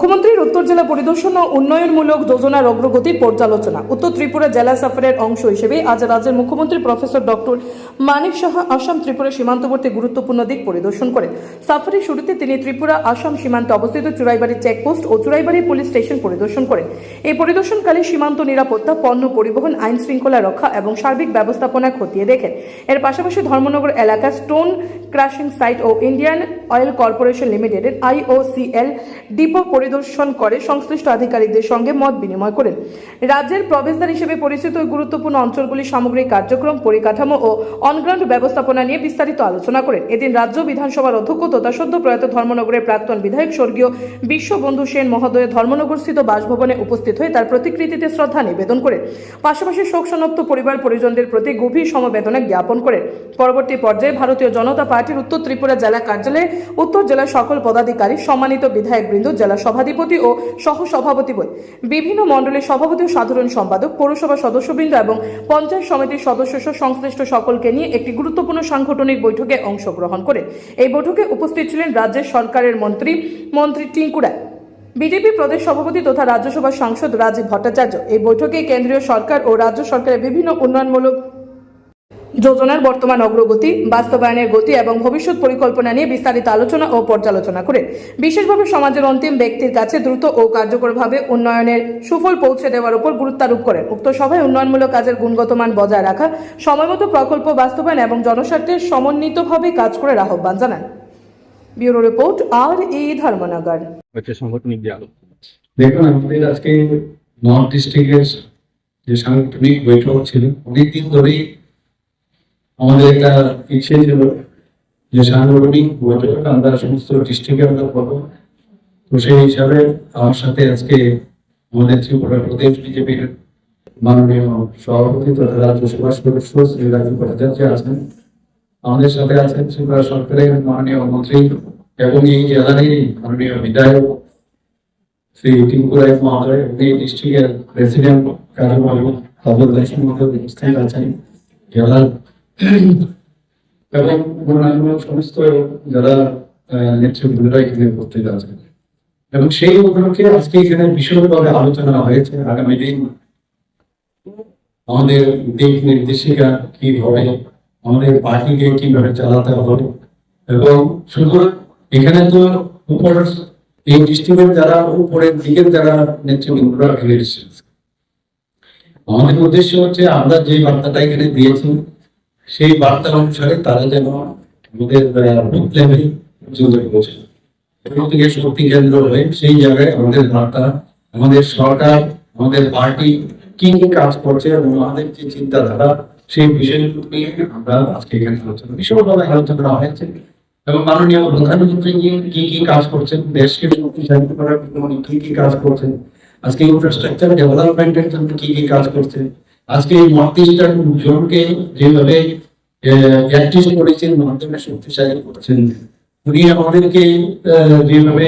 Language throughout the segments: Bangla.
মুখ্যমন্ত্রীর উত্তর জেলা পরিদর্শন ও উন্নয়নমূলক যোজনার অগ্রগতির পর্যালোচনা। উত্তর ত্রিপুরা জেলা সফরের অংশ হিসেবে আজ রাজ্যের মুখ্যমন্ত্রী প্রফেসর ডক্টর মানিক সাহা আসাম ত্রিপুরা সীমান্তবর্তী গুরুত্বপূর্ণ দিক পরিদর্শন করেন। সফরের শুরুতে তিনি ত্রিপুরা, আসাম সীমান্তে অবস্থিত চুরাইবাড়ি চেকপোস্ট ও চুরাইবাড়ি পুলিশ স্টেশন পরিদর্শন করেন। এই পরিদর্শনকালে সীমান্ত নিরাপত্তা, পণ্য পরিবহন, আইন শৃঙ্খলা রক্ষা এবং সার্বিক ব্যবস্থাপনা খতিয়ে দেখেন। এর পাশাপাশি ধর্মনগর এলাকা স্টোন ক্রাশিং সাইট ও ইন্ডিয়ান অয়েল কর্পোরেশন লিমিটেডের আইওসিএল ডিপো পরিদর্শন করে সংশ্লিষ্ট আধিকারিকদের সঙ্গে মত বিনিময় করেন। রাজ্যের প্রবেশদ্বার হিসেবে পরিচিত ওই গুরুত্বপূর্ণ অঞ্চলগুলির সামগ্রিক কার্যক্রম, পরিকাঠামো ও অনগ্রাউন্ড ব্যবস্থাপনা নিয়ে বিস্তারিত আলোচনা করেন। এদিন রাজ্য বিধানসভার অধ্যক্ষ তথা সদ্য প্রয়াত ধর্মনগরের প্রাক্তন বিধায়ক স্বর্গীয় বিশ্ববন্ধু সেন মহোদয় ধর্মনগরস্থিত বাসভবনে উপস্থিত হয়ে তার প্রতিকৃতিতে শ্রদ্ধা নিবেদন করেন। পাশাপাশি শোকসনপ্ত পরিবার পরিজনদের প্রতি গভীর সমবেদনা জ্ঞাপন করেন। পরবর্তী পর্যায়ে ভারতীয় জনতা পার্টির উত্তর ত্রিপুরা জেলা কার্যালয়ে উত্তর জেলার সকল পদাধিকারী, সম্মানিত বিধায়ক বিধায়কবৃন্দ, জেলা সভাধিপতি ও সহ সভাপতি বিভিন্ন মণ্ডলের সভাপতি ও সাধারণ সম্পাদক, পৌরসভা সদস্যবৃন্দ এবং পঞ্চায়েত সমিতির সদস্য সংশ্লিষ্ট সকলকে নিয়ে একটি গুরুত্বপূর্ণ সাংগঠনিক বৈঠকে অংশগ্রহণ করে। এই বৈঠকে উপস্থিত ছিলেন রাজ্যের সরকারের মন্ত্রী মন্ত্রী টিঙ্কু রায়। বিজেপি প্রদেশ সভাপতি তথা রাজ্যসভার সাংসদ রাজীব ভট্টাচার্য। এই বৈঠকে কেন্দ্রীয় সরকার ও রাজ্য সরকারের বিভিন্ন উন্নয়নমূলক যোজনার বর্তমান অগ্রগতি বাস্তবায়নের গতি এবং ভবিষ্যৎ পরিকল্পনা নিয়ে বিস্তারিত আলোচনা ও পর্যালোচনা করে। বিশেষভাবে সমাজের অন্তিম ব্যক্তির কাছে দ্রুত ও কার্যকরভাবে উন্নয়নের সুফল পৌঁছে দেওয়ার উপর গুরুত্বারোপ করেন। উক্ত সভায় উন্নয়নমূলক কাজের গুণগত মান বজায় রাখা সময়মতো প্রকল্প বাস্তবায়ন এবং জনস্বার্থে সমন্বিতভাবে কাজ করার আহ্বান জানান। ব্যুরো রিপোর্ট আর ই ধর্মনগর। দিয়ালগ দেখুন আমাদের আজকে নর্থ ডিস্ট্রিক্টের যে সাংগঠনিক বৈঠক ছিল অনেকদিন ধরেই আমাদের একটা ইচ্ছে ছিল যে সাংগঠনিক বৈঠক আমরা সমস্ত ডিস্ট্রিক্টে আমরা করব তো সেই হিসাবে আমার সাথে আজকে আমাদের ত্রিপুরা প্রদেশ বিজেপির মাননীয় সভাপতি তথা রাজ্য সভা সদস্য শ্রী রাজু ভট্টাচার্য আছেন। আমাদের সাথে আছেন ত্রিপুরা সরকারের মাননীয় মন্ত্রী এবং এই জেলারই মাননীয় বিধায়ক শ্রী টিঙ্কু রায় মহোদয় উনি ডিস্ট্রিক্টের প্রেসিডেন্ট কার্যক্রম খবর দাসের মধ্যে উপস্থিত আছেন। জেলার এবং অন্যান্য সমস্ত যারা নেতৃবৃন্দরা এখানে উপস্থিত আছেন এবং সেই উপলক্ষে আজকে এখানে বিশদভাবে আলোচনা হয়েছে। আগামী দিন আমাদের দিক নির্দেশিকা কি হবে, আমাদের পার্টিকে কীভাবে চালাতে হবে। এবং শুধু এখানে তো উপর এই ডিস্ট্রিক্টের যারা, উপরের দিকের যারা নেতৃবৃন্দরা এখানে এসেছেন আমাদের উদ্দেশ্য হচ্ছে আমরা যে বার্তাটা এখানে দিয়েছি সেই বার্তা অনুসারে তারা যেন আমাদের বুথ লেভেল পর্যন্ত পৌঁছে। শক্তি কেন্দ্র হয়ে সেই জায়গায় আমাদের বার্তা, আমাদের সরকার, আমাদের পার্টি কি কি কাজ করছে এবং আমাদের যে চিন্তাধারা, সেই বিষয়গুলো নিয়ে আমরা আজকে এখানে আলোচনা, বিশদভাবে আলোচনা করা হয়েছে। এবং মাননীয় প্রধানমন্ত্রী কি কি কাজ করছেন, দেশকে শক্তিশালী করার জন্য কি কি কাজ করছেন, আজকে ইনফ্রাস্ট্রাকচার ডেভেলপমেন্টের জন্য কি কি কাজ করছে আজকে এই ইস্টার্ন জোনকে যেভাবে অ্যাক্টিভ করেছেন মাধ্যমে শক্তিশালী করছেন উনি আমাদেরকে যেভাবে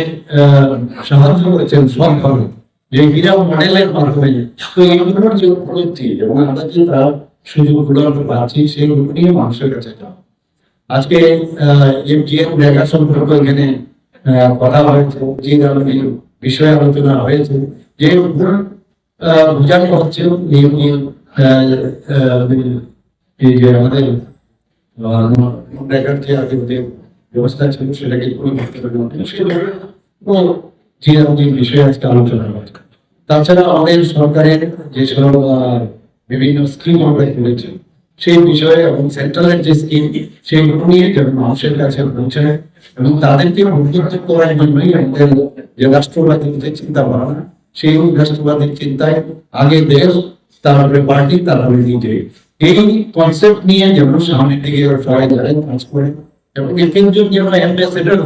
সাহায্য করেছেন সবভাবে যে বিরাট মডেলের মাধ্যমে তো এইগুলোর যে উপলব্ধি এবং আমরা যে তার সুযোগগুলো আমরা পাচ্ছি সেগুলো নিয়ে মানুষের কাছে যাওয়া। আজকে এমজিএম দেখা সম্পর্কে এখানে কথা হয়েছে যে ধরনের বিষয়ে আলোচনা হয়েছে যে বোঝানো হচ্ছে আহ, আহ, এই যে আমাদের আহ, যে ব্যবস্থা ছিল সেটাকে যে আমাদের আলোচনা হচ্ছে তাছাড়া আমাদের সরকারের যেসব বিভিন্ন স্কিম আমরা করেছি সেই বিষয়ে এবং সেন্ট্রালের যে স্কিম সেইগুলো নিয়ে মানুষের কাছে পৌঁছায় এবং তাদেরকে উদ্বুদ্ধ করার জন্যই আমাদের যে রাষ্ট্রবাদী চিন্তা ভাবনা সেই রাষ্ট্রবাদীর চিন্তায় আগে দেশ তারপরে পার্টি তারপরে নিজে এই কনসেপ্ট নিয়ে যেন সামনের দিকে সবাই যারা কাজ করে, এবং একজন যেন অ্যাম্বাসেডার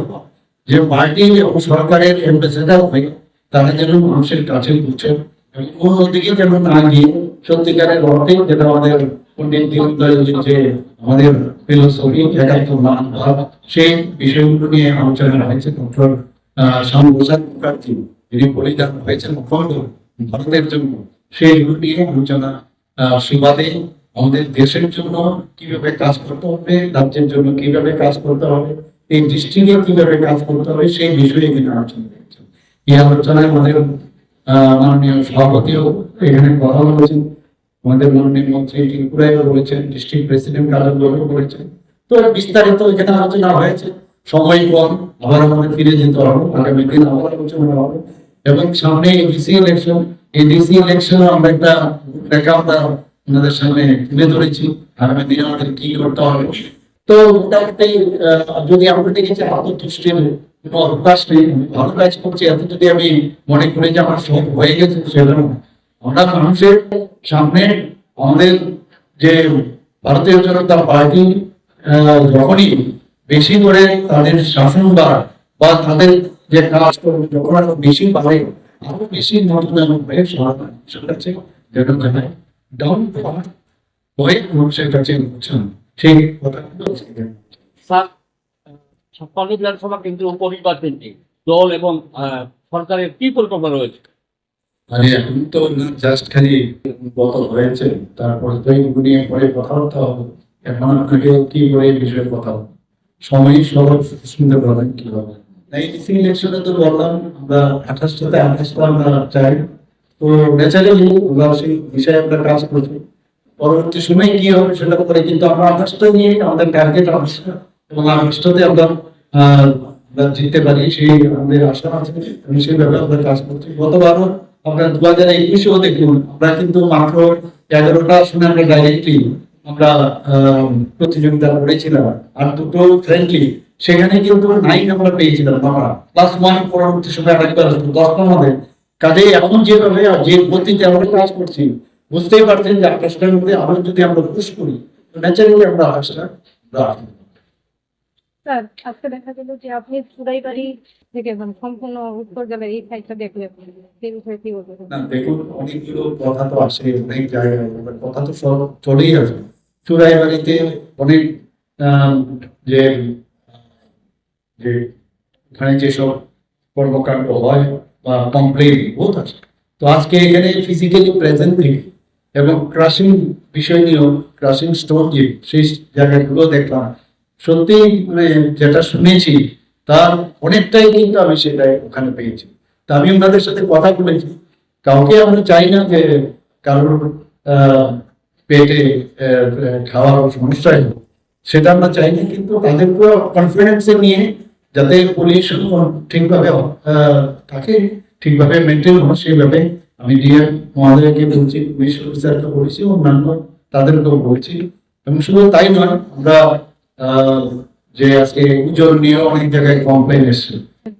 যে পার্টি এবং সরকারের অ্যাম্বাসেডার হয়ে, তারা যেন মানুষের কাছে পৌঁছে এবং অন্যদিকে যেন না গিয়ে সত্যিকারের অর্থে যেটা আমাদের পণ্ডিত দীনদয়ালজির যে আমাদের ফিলোসফি একাত্ম মান ভাব, সেই বিষয়গুলো নিয়ে আলোচনা হয়েছে ডক্টর শ্যামপ্রসাদ মুখার্জি। যিনি বলিদান হয়েছেন ভারতের জন্য। সেইগুলো নিয়ে আলোচনা সুবাদে আমাদের দেশের জন্য কীভাবে কাজ করতে হবে, রাজ্যের জন্য কীভাবে কাজ করতে হবে, এই ডিস্ট্রিক্টে কীভাবে কাজ করতে হবে, সেই বিষয়ে এখানে আলোচনা হয়েছে। এই আলোচনায় আমাদের মাননীয় সভাপতিও এখানে কথা বলেছেন, আমাদের মাননীয় মন্ত্রী ত্রিপুরায় বলেছেন ডিস্ট্রিক্ট প্রেসিডেন্ট কার্যালয় বলেছেন তো বিস্তারিত এখানে আলোচনা হয়েছে, সময় কম, আবার আমাদের ফিরে যেতে হবে, আগামী দিন আবার আলোচনা হবে এবং সামনে ডিসি ইলেকশন এই ডিসি ইলেকশন আমরা একটা আপনাদের সামনে তুলে ধরেছি। আগামী দিনে আমাদের কি করতে হবে। তো মোটামুটি যদি আমরা দেখি যে আত্মতুষ্টির কোনো অভ্যাস নেই ভালো কাজ করছি, এত যদি আমি মনে করি যে আমার সব হয়ে গেছে মানুষের সামনে আমাদের যে ভারতীয় জনতা পার্টি যখনই বেশি করে তাদের শাসন বা তাদের যে কাজ করবে, যখন বেশি বাড়ে আরও বেশি নতুন হয়ে মানুষের কাছে যেন জানায় ডাউন হয়ে মানুষের কাছে পৌঁছান সেই কথাগুলো স্যার ছাপ্পান্ন বিধানসভা কেন্দ্র উপনির্বাচনটি দল এবং সরকারের কি পরিকল্পনা রয়েছে? মানে এখন তো জাস্ট খালি গত হয়েছে। তারপরে তো নিয়ে পরে কথাবার্তা হবে। এখন আপনাকে কি করে এই বিষয়ে কথা হবে সময় সবার শুনতে পারবেন কীভাবে এই ইলেকশনে তো বললাম, আমরা আঠাশটাতে আঠাশটা আমরা চাই। তো ন্যাচারালি আমরা সেই বিষয়ে আমরা কাজ করছি। পরবর্তী সময় কি হবে সেটা করে কিন্তু আমরা আঠাশটা নিয়ে আমাদের টার্গেট আঠাশটা এবং আঠাশটাতে আমরা জিততে পারি, সেই আমাদের আশা আছে। এবং সেইভাবে আমরা কাজ করছি। গতবারও আমরা দু হাজার একুশেও দেখুন আমরা কিন্তু মাত্র এগারোটা আসনে আমরা ডাইরেক্টলি আমরা প্রতিযোগিতা করেছিলাম। আর দুটো ফ্রেন্ডলি সেখানে কিন্তু নাইন আমরা পেয়েছিলাম আমরা প্লাস ওয়ান পরবর্তী সময় আরেকবার আসব মধ্যে কাজে এখন যেভাবে যে গতিতে আমরা কাজ করছি বুঝতেই পারছেন যে আকাশটার মধ্যে আরও যদি আমরা পুশ করি ন্যাচারালি আমরা আকাশটা স্যার আজকে দেখা গেল যে আপনি চুড়াইবাড়ি থেকে মানে সম্পূর্ণ উত্তর জেলার এই সাইডটা দেখলেন। সেই বিষয়ে কি বলবেন? না দেখুন অনেকগুলো কথা তো আসে অনেক জায়গায় কথা তো চলেই আসে। চুরাই বাড়িতে অনেক যে যে ওখানে যেসব কর্মকাণ্ড হয় বা কমপ্লেন বহুত আছে। তো আজকে এখানে ফিজিক্যালি প্রেজেন্ট থেকে এবং ক্রাশিং বিষয় নিয়েও ক্রাশিং স্টোর যে, সেই জায়গাগুলো দেখলাম। সত্যি মানে যেটা শুনেছি, তার অনেকটাই কিন্তু আমি সেটাই ওখানে পেয়েছি। তা আমি ওনাদের সাথে কথা বলেছি। কাউকে আমরা চাই না যে কারোর পেটে খাওয়ার সমস্যা হোক। সেটা আমরা চাই না, কিন্তু তাদেরকে কনফিডেন্সে নিয়ে যাতে পুলিশ ঠিকভাবে থাকে ঠিকভাবে মেনটেন হয়, সেইভাবে আমি ডিএম মহোদয়কে বলছি, পুলিশ অফিসারকে বলছি, অন্যান্য তাদেরকেও বলছি। এবং শুধু তাই নয়, আমরা যে আজকে উজ্জ্বল নিয়ে অনেক জায়গায় কমপ্লেন এসছে,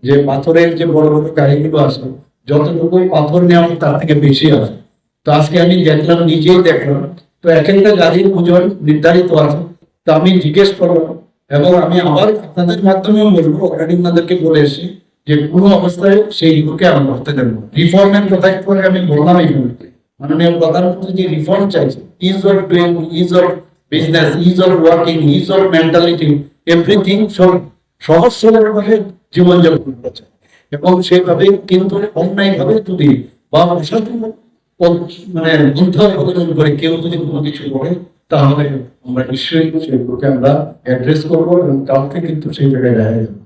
যে পাথরের যে বড় বড় গাড়িগুলো আছে যতটুকু পাথর নেওয়া তার থেকে বেশি আছে। তো আজকে আমি দেখলাম, নিজেই দেখলাম। তো এক একটা গাড়ির ওজন নির্ধারিত আছে। তো আমি জিজ্ঞেস করলাম এবং আমি আবার আপনাদের মাধ্যমেও বলব অলরেডি ওনাদেরকে বলে এসেছি যে কোনো অবস্থায় সেইগুলোকে আমরা হতে দেবো রিফর্মের কথা আগে আমি বললাম এই মুহূর্তে। মাননীয় প্রধানমন্ত্রী যে রিফর্ম চাইছে ease of doing ease of business ease of working ease of mentality everything সব সহজ সরল ভাবে জীবনযাপন করছে। এবং সেভাবে কিন্তু অন্যায় ভাবে যদি বা অসাধু মানে অবলম্বন করে কেউ যদি কোনো কিছু করে, তাহলে আমরা নিশ্চয়ই সেগুলোকে আমরা অ্যাড্রেস করব এবং কাউকে কিন্তু সেই জায়গায় দেখা যাবে না।